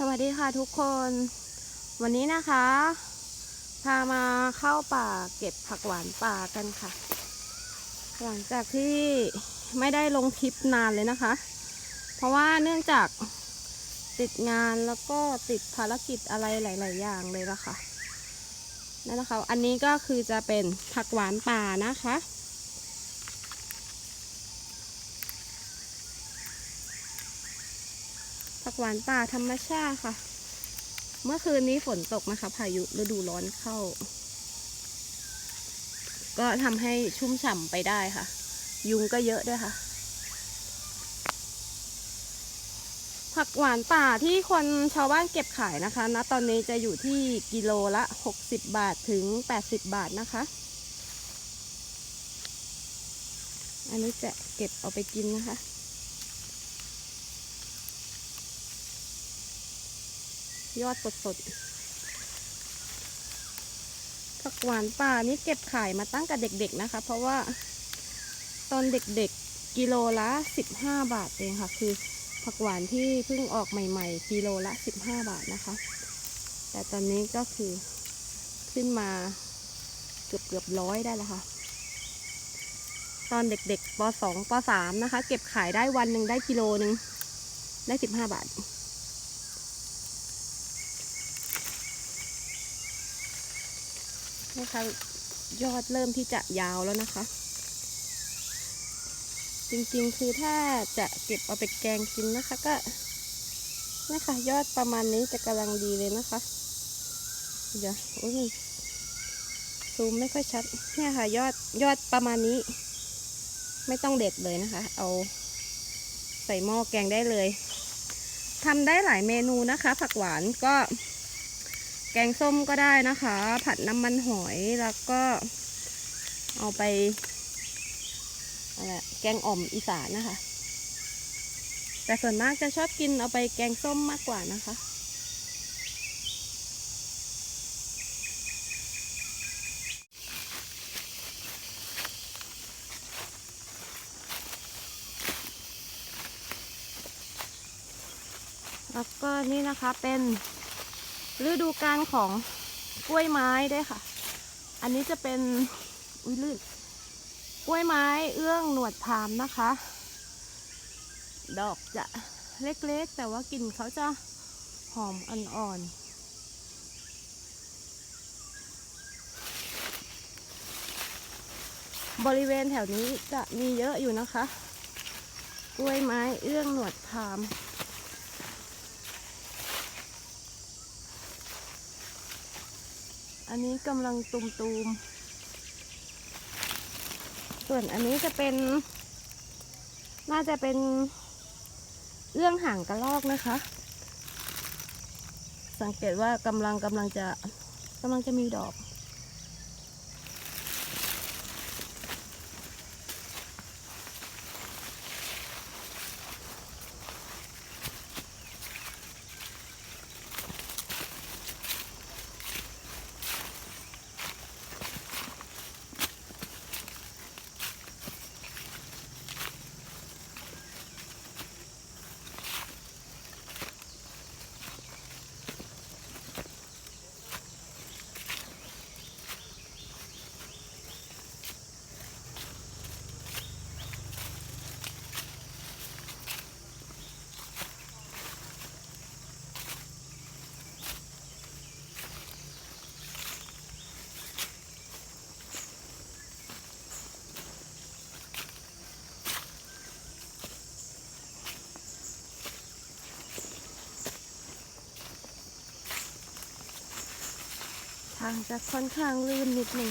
สวัสดีค่ะทุกคน วันนี้นะคะ พามาเข้าป่าเก็บผักหวานป่ากันค่ะ หลังจากที่ไม่ได้ลงคลิปนานเลยนะคะ เพราะว่าเนื่องจากติดงานแล้วก็ติดภารกิจอะไรหลาย ๆ อย่างเลยละค่ะนั่นนะคะ อันนี้ก็คือจะเป็นผักหวานป่านะคะ ผักหวานป่าธรรมชาติค่ะ เมื่อคืนนี้ฝนตกนะคะพายุฤดูร้อนเข้า ก็ทำให้ชุ่มฉ่ำไปได้ค่ะ ยุงก็เยอะด้วยค่ะ ผักหวานป่าที่คนชาวบ้านเก็บขายนะคะณตอนนี้จะอยู่ที่กิโลละ 60 บาทถึง 80 บาทนะคะอันนี้จะเก็บเอาไปกินนะคะ ยอดสดๆผักหวานป่านี่เก็บขายมาตั้งแต่เด็กๆนะคะ เพราะว่า ตอนเด็กๆ กิโลละ15บห้าบาทเองค่ะ คือผักหวานที่เพิ่งออกใหม่ ๆ กิโลละ15บห้าบาทนะคะ แต่ตอนนี้ก็คือขึ้นมาเกือบเกือบร้อยได้แล้วค่ะ ตอนเด็กๆป .2 ป .3 นะคะ เก็บขายได้วันหนึ่งได้กิโลหนึ่งได้15บาท นะคะ ยอดเริ่มที่จะยาวแล้วนะคะ จริงๆคือถ้าจะเก็บเอาไปแกงกินนะคะ ก็นะคะยอดประมาณนี้จะกำลังดีเลยนะคะ เดี๋ยวอุ้ยซูมไม่ค่อยชัดเนี่ยค่ะ ยอดยอดประมาณนี้ ไม่ต้องเด็ดเลยนะคะ เอาใส่หม้อแกงได้เลยทำได้หลายเมนูนะคะ ผักหวานก็ แกงส้มก็ได้นะคะ ผัดน้ำมันหอยแล้วก็เอาไปอะไรแกงอ่อมอีสานนะคะ แต่ส่วนมากจะชอบกินเอาไปแกงส้มมากกว่านะคะแล้วก็นี่นะคะเป็น ฤดูกาลของกล้วยไม้ได้ค่ะ อันนี้จะเป็นอุ้ยลื่นกล้วยไม้เอื้องหนวดพามนะคะ ดอกจะเล็กๆ แต่ว่ากลิ่นเขาจะหอมอ่อนๆบริเวณแถวนี้จะมีเยอะอยู่นะคะ กล้วยไม้เอื้องหนวดพาม นนี้กำลังตุมตูมๆส่วนอันนี้จะเป็น น่าจะเป็นเอื้องห่างกระลอกนะคะ สังเกตว่ากำลังกำลังจะกำลังจะมีดอกางจะค่อนข้างลื่นนิดนึง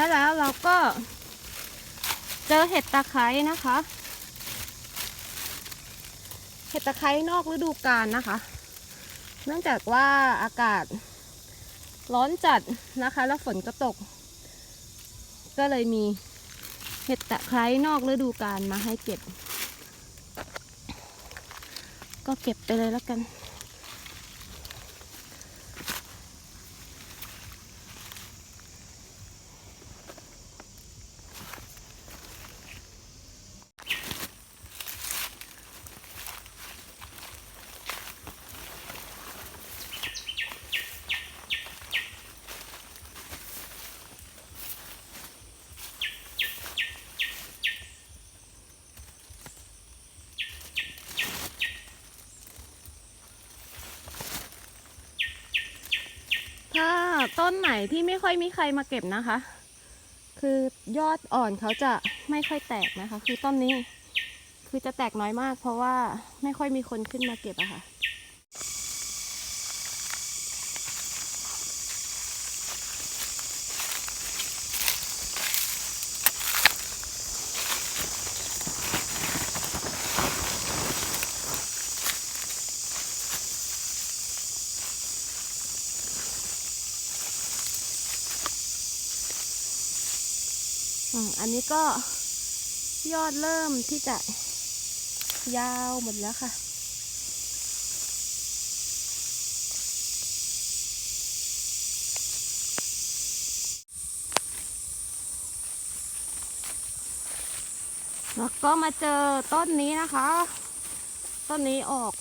แล้วแล้วเราก็ เจอเห็ดตะไคร้นะคะ เห็ดตะไคร้นอกฤดูกาลนะคะ เนื่องจากว่าอากาศร้อนจัดนะคะ แล้วฝนก็ตก ก็เลยมีเห็ดตะไคร้นอกฤดูกาลมาให้เก็บ ก็เก็บไปเลยแล้วกัน ถ้าต้นไหน ที่ไม่ค่อยมีใครมาเก็บนะคะ คือยอดอ่อนเขาจะไม่ค่อยแตกนะคะ คือต้นนี้ คือจะแตกน้อยมาก เพราะว่าไม่ค่อยมีคนขึ้นมาเก็บอะค่ะ อันนี้ก็ยอดเริ่มที่จะยาวหมดแล้วค่ะ แล้วก็มาเจอต้นนี้นะคะ ต้นนี้ออก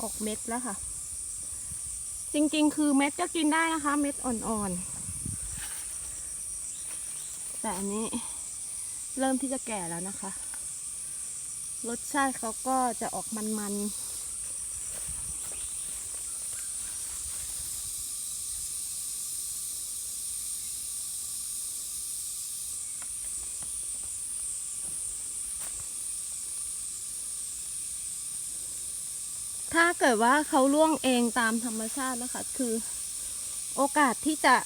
ออกเม็ดแล้วค่ะ จริงๆ คือเม็ดก็กินได้นะคะ เม็ดอ่อนๆ แต่อันนี้เริ่มที่จะแก่แล้วนะคะ รสชาติเขาก็จะออกมันๆถ้าเกิดว่าเขาล่วงเองตามธรรมชาตินะคะ คือโอกาสที่จะ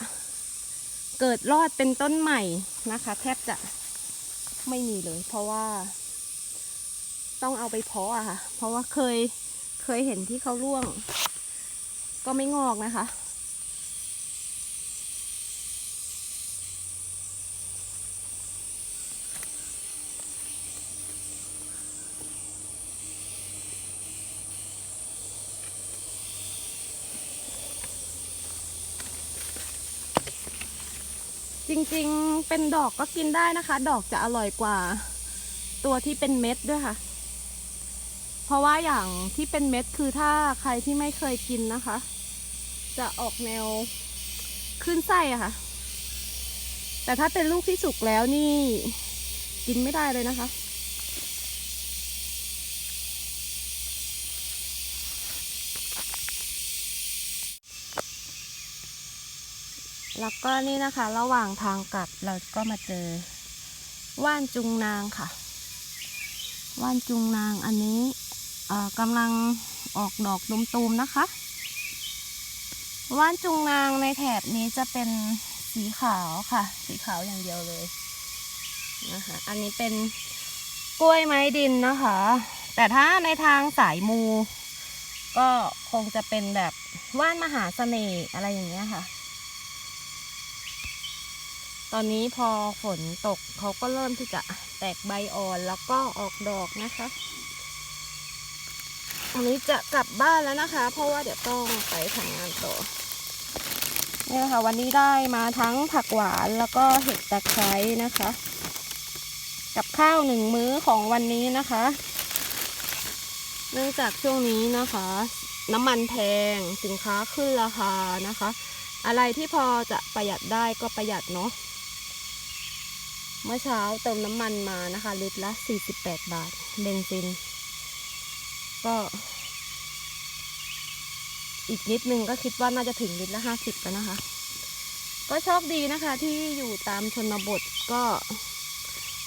เกิดรอดเป็นต้นใหม่นะคะ แทบจะไม่มีเลย เพราะว่า ต้องเอาไปเพาะอะค่ะ เพราะว่าเคยเคยเห็นที่เขาร่วง ก็ไม่งอกนะคะ จริงๆ เป็นดอกก็กินได้นะคะ ดอกจะอร่อยกว่า ตัวที่เป็นเม็ดด้วยค่ะ เพราะว่าอย่างที่เป็นเม็ดคือถ้าใครที่ไม่เคยกินนะคะ จะออกแนวขึ้นไส้อะค่ะ แต่ถ้าเป็นลูกที่สุกแล้วนี่ กินไม่ได้เลยนะคะ แล้วก็นี่นะคะ ระหว่างทางกลับเราก็มาเจอ ว่านจุงนางค่ะ ว่านจุงนางอันนี้กำลังออกดอกตุมๆนะคะ ว่านจุงนางในแถบนี้จะเป็นสีขาวค่ะ สีขาวอย่างเดียวเลยนะคะอันนี้เป็นกล้วยไม้ดินนะคะ แต่ถ้าในทางสายมู ก็คงจะเป็นแบบว่านมหาเสน่ห์อะไรอย่างเงี้ยค่ะ ตอนนี้พอฝนตกเขาก็เริ่มที่จะแตกใบอ่อนแล้วก็ออกดอกนะคะอันนี้จะกลับบ้านแล้วนะคะ เพราะว่าเดี๋ยวต้องไปทำงานต่อนี่นะคะวันนี้ได้มาทั้งผักหวานแล้วก็เห็ดตะไคร้นะคะ กับข้าวหนึ่งมื้อของวันนี้นะคะ เนื่องจากช่วงนี้นะคะ น้ำมันแพงสินค้าขึ้นราคานะคะ อะไรที่พอจะประหยัดได้ก็ประหยัดเนาะ เมื่อเช้าเติมน้ำมันมานะคะ ลิตรละ 48 บาท เบนซิน ก็ อีกนิดนึงก็คิดว่าน่าจะถึงลิตรละ 50แล้วนะคะ ก็โชคดีนะคะที่อยู่ตามชนบทก็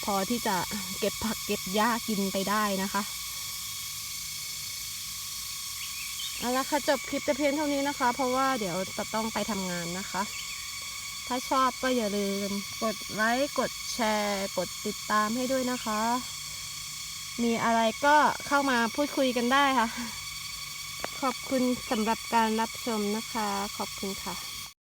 พอที่จะเก็บผักเก็บหญ้ากินไปได้นะคะเอาละค่ะจบคลิปแต่เพียงเท่านี้นะคะ เพราะว่าเดี๋ยวจะต้องไปทำงานนะคะ ถ้าชอบก็อย่าลืม กดไลค์กดแชร์ กดติดตามให้ด้วยนะคะ มีอะไรก็เข้ามาพูดคุยกันได้ค่ะ ขอบคุณสำหรับการรับชมนะคะ ขอบคุณค่ะ